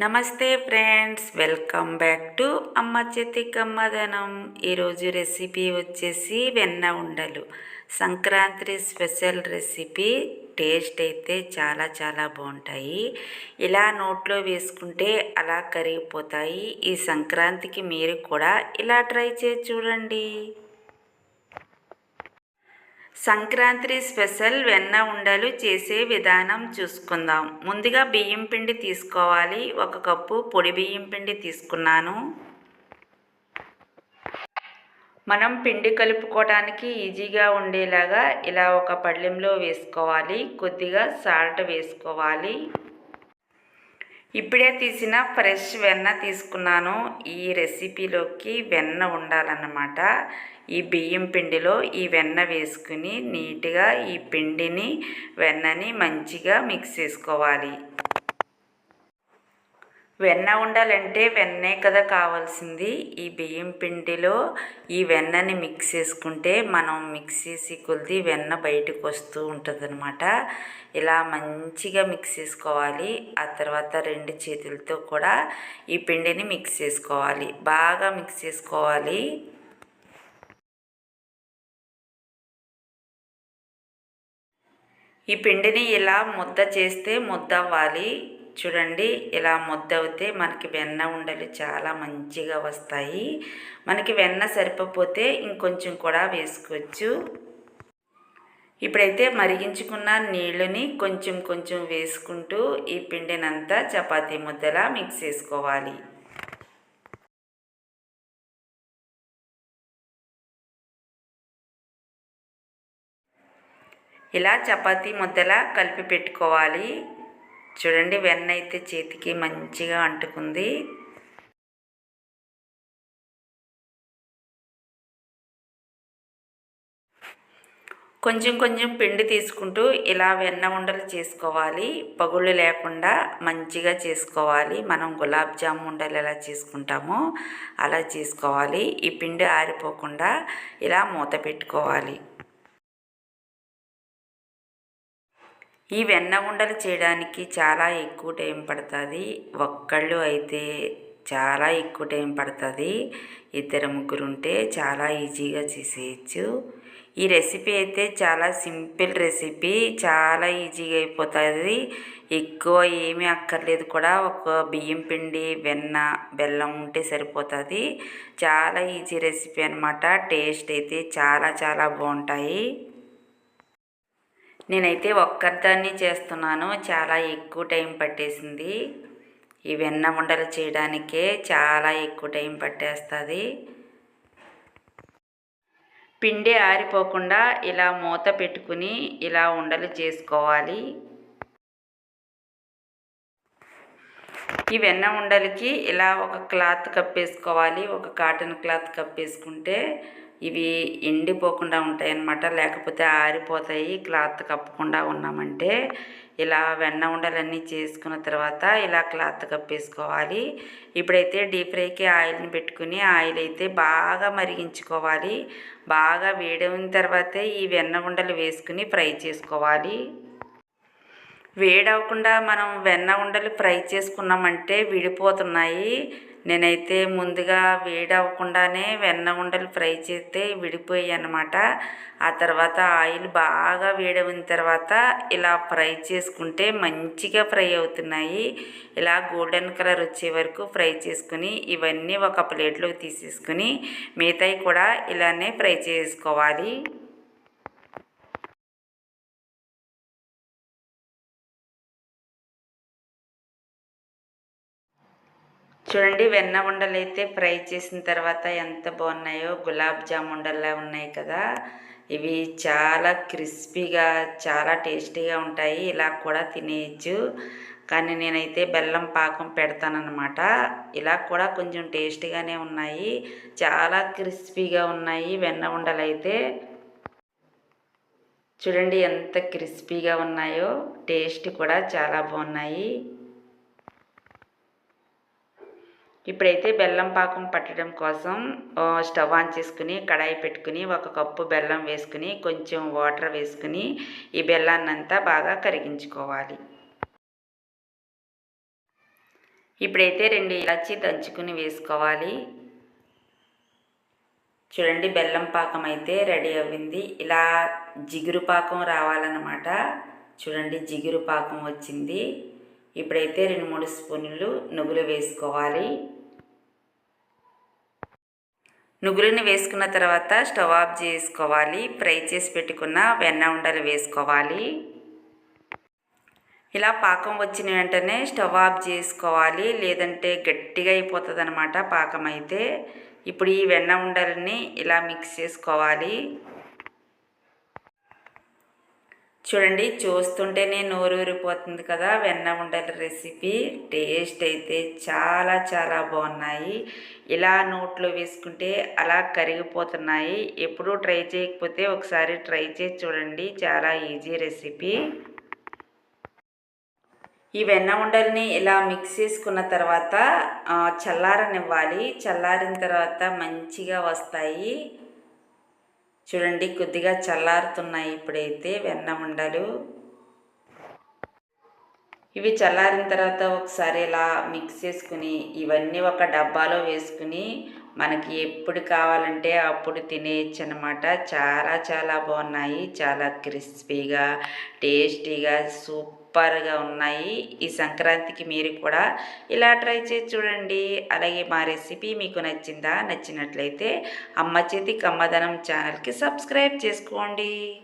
నమస్తే friends welcome back to అమ్మ చేతి కమ్మదనం ఈరోజు రెసిపీ వచ్చేసి వెన్న ఉండలు. సంక్రాంతి స్పెషల్ రెసిపీ టేస్ట్ అయితే చాలా చాలా బాగుంటాయి. ఇలా నోట్లో వేసుకుంటే అలా కరిగిపోతాయి. ఈ సంక్రాంతికి మీరు కూడా ఇలా ట్రై చేసి చూడండి. సంక్రాంతి స్పెషల్ వెన్న ఉండలు చేసే విధానం చూసుకుందాం. ముందుగా బియ్యం పిండి తీసుకోవాలి. ఒక కప్పు పొడి బియ్యం పిండి తీసుకున్నాను. మనం పిండి కలుపుకోవడానికి ఈజీగా ఉండేలాగా ఇలా ఒక పళ్ళెంలో వేసుకోవాలి. కొద్దిగా సాల్ట్ వేసుకోవాలి. ఇప్పుడే తీసిన ఫ్రెష్ వెన్న తీసుకున్నాను. ఈ రెసిపీలోకి వెన్న ఉండాలన్నమాట. ఈ బియ్యం పిండిలో ఈ వెన్న వేసుకుని నీట్గా ఈ పిండిని వెన్నని మంచిగా మిక్స్ చేసుకోవాలి. వెన్న ఉండాలంటే వెన్నే కదా కావాల్సింది. ఈ బియ్యం పిండిలో ఈ వెన్నని మిక్స్ చేసుకుంటే మనం మిక్స్ చేసి కొద్ది వెన్న బయటకు వస్తూ ఉంటుందన్నమాట. ఇలా మంచిగా మిక్స్ చేసుకోవాలి. ఆ తర్వాత రెండు చేతులతో కూడా ఈ పిండిని మిక్స్ చేసుకోవాలి. బాగా మిక్స్ చేసుకోవాలి. ఈ పిండిని ఇలా ముద్ద చేస్తే ముద్ద అవ్వాలి చూడండి ఇలా ముద్దవుతే మనకి వెన్న ఉండలు చాలా మంచిగా వస్తాయి. మనకి వెన్న సరిపోతే ఇంకొంచెం కూడా వేసుకోవచ్చు. ఇప్పుడైతే మరిగించుకున్న నీళ్ళని కొంచెం కొంచెం వేసుకుంటూ ఈ పిండినంతా చపాతీ ముద్దలా మిక్స్ చేసుకోవాలి. ఇలా చపాతీ ముద్దలా కలిపి పెట్టుకోవాలి. చూడండి వెన్న అయితే చేతికి మంచిగా అంటుకుంది. కొంచెం కొంచెం పిండి తీసుకుంటూ ఇలా వెన్న ఉండలు చేసుకోవాలి. పగుళ్ళు లేకుండా మంచిగా చేసుకోవాలి. మనం గులాబ్ జామ్ ఉండలు ఎలా చేసుకుంటామో అలా చేసుకోవాలి. ఈ పిండి ఆరిపోకుండా ఇలా మూత పెట్టుకోవాలి. ఈ వెన్న ఉండలు చేయడానికి చాలా ఎక్కువ టైం పడుతుంది. ఒక్కళ్ళు అయితే చాలా ఎక్కువ టైం పడుతుంది. ఇద్దరు ముగ్గురు ఉంటే చాలా ఈజీగా చేసేయచ్చు. ఈ రెసిపీ అయితే చాలా సింపుల్ రెసిపీ చాలా ఈజీగా అయిపోతుంది. ఎక్కువ ఏమీ అక్కర్లేదు కూడా. ఒక బియ్యం పిండి వెన్న బెల్లం ఉంటే సరిపోతుంది. చాలా ఈజీ రెసిపీ అనమాట టేస్ట్ అయితే చాలా చాలా బాగుంటాయి. నేనైతే ఒక్కరిదాన్ని చేస్తున్నాను. చాలా ఎక్కువ టైం పట్టేసింది. ఈ వెన్న ఉండలు చేయడానికే చాలా ఎక్కువ టైం పట్టేస్తుంది. పిండి ఆరిపోకుండా ఇలా మూత పెట్టుకుని ఇలా ఉండలు చేసుకోవాలి. ఈ వెన్న ఉండలకి ఇలా ఒక క్లాత్ కప్పేసుకోవాలి. ఒక కాటన్ క్లాత్ కప్పేసుకుంటే ఇవి ఎండిపోకుండా ఉంటాయన్నమాట. లేకపోతే ఆరిపోతాయి క్లాత్ కప్పకుండా ఉన్నామంటే ఇలా వెన్న ఉండలన్నీ చేసుకున్న తర్వాత ఇలా క్లాత్ కప్పేసుకోవాలి. ఇప్పుడైతే డీప్ ఫ్రైకి ఆయిల్ని పెట్టుకుని ఆయిల్ అయితే బాగా మరిగించుకోవాలి. బాగా వేడైన తర్వాతే ఈ వెన్న ఉండలు వేసుకుని ఫ్రై చేసుకోవాలి. వేడవకుండా మనం వెన్న ఉండలు ఫ్రై చేసుకున్నామంటే విడిపోతున్నాయి. నేనైతే ముందుగా వేడవకుండానే వెన్న ఉండలు ఫ్రై చేస్తే విడిపోయాయి అనమాట ఆ తర్వాత ఆయిల్ బాగా వేడవిన తర్వాత ఇలా ఫ్రై చేసుకుంటే మంచిగా ఫ్రై అవుతున్నాయి. ఇలా గోల్డెన్ కలర్ వచ్చే వరకు ఫ్రై చేసుకుని ఇవన్నీ ఒక ప్లేట్లోకి తీసేసుకుని మిగతాయి కూడా ఇలానే ఫ్రై చేసుకోవాలి. చూడండి వెన్న ఉండలు అయితే ఫ్రై చేసిన తర్వాత ఎంత బాగున్నాయో. గులాబ్ జామ్ ఉండల్లా ఉన్నాయి కదా. ఇవి చాలా క్రిస్పీగా చాలా టేస్టీగా ఉంటాయి. ఇలా కూడా తినేయచ్చు. కానీ నేనైతే బెల్లం పాకం పెడతానమాట ఇలా కూడా కొంచెం టేస్టీగానే ఉన్నాయి. చాలా క్రిస్పీగా ఉన్నాయి. వెన్న ఉండలు అయితే చూడండి ఎంత క్రిస్పీగా ఉన్నాయో. టేస్ట్ కూడా చాలా బాగున్నాయి. ఇప్పుడైతే బెల్లం పాకం పట్టడం కోసం స్టవ్ ఆన్ చేసుకుని కడాయి పెట్టుకుని ఒక కప్పు బెల్లం వేసుకుని కొంచెం వాటర్ వేసుకుని ఈ బెల్లాన్ని అంతా బాగా కరిగించుకోవాలి. ఇప్పుడైతే రెండు ఇలాచి దంచుకుని వేసుకోవాలి. చూడండి బెల్లం పాకం అయితే రెడీ అవ్వింది. ఇలా జిగురు పాకం రావాలన్నమాట. చూడండి జిగురు పాకం వచ్చింది. ఇప్పుడైతే రెండు మూడు స్పూన్లు నువ్వులు వేసుకోవాలి. నువ్వులను వేసుకున్న తర్వాత స్టవ్ ఆఫ్ చేసుకోవాలి. ఫ్రై చేసి పెట్టుకున్న వెన్న ఉండలు వేసుకోవాలి. ఇలా పాకం వచ్చిన వెంటనే స్టవ్ ఆఫ్ చేసుకోవాలి. లేదంటే గట్టిగా అయిపోతుంది అనమాట పాకం అయితే. ఇప్పుడు ఈ వెన్న ఉండలని ఇలా మిక్స్ చేసుకోవాలి. చూడండి చూస్తుంటేనే నోరు ఊరిపోతుంది కదా వెన్న ఉండల రెసిపీ. టేస్ట్ అయితే చాలా చాలా బాగున్నాయి. ఇలా నోట్లో వేసుకుంటే అలా కరిగిపోతున్నాయి. ఎప్పుడూ ట్రై చేయకపోతే ఒకసారి ట్రై చేసి చూడండి చాలా ఈజీ రెసిపీ. ఈ వెన్న ఉండల్ని ఇలా మిక్స్ చేసుకున్న తర్వాత చల్లారనివ్వాలి. చల్లారిన తర్వాత మంచిగా వస్తాయి. చూడండి కొద్దిగా చల్లారుతున్నాయి ఇప్పుడైతే వెన్న ఉండలు ఇవి చల్లారిన తర్వాత ఒకసారి ఇలా మిక్స్ చేసుకుని ఇవన్నీ ఒక డబ్బాలో వేసుకుని మనకి ఎప్పుడు కావాలంటే అప్పుడు తినేయచ్చు అనమాట చాలా చాలా బాగున్నాయి. చాలా క్రిస్పీగా టేస్టీగా సూపర్గా ఉన్నాయి. ఈ సంక్రాంతికి మీరు కూడా ఇలా ట్రై చేసి చూడండి. అలాగే మా రెసిపీ మీకు నచ్చిందా? నచ్చినట్లయితే అమ్మ చేతి కమ్మదనం ఛానల్కి సబ్స్క్రైబ్ చేసుకోండి.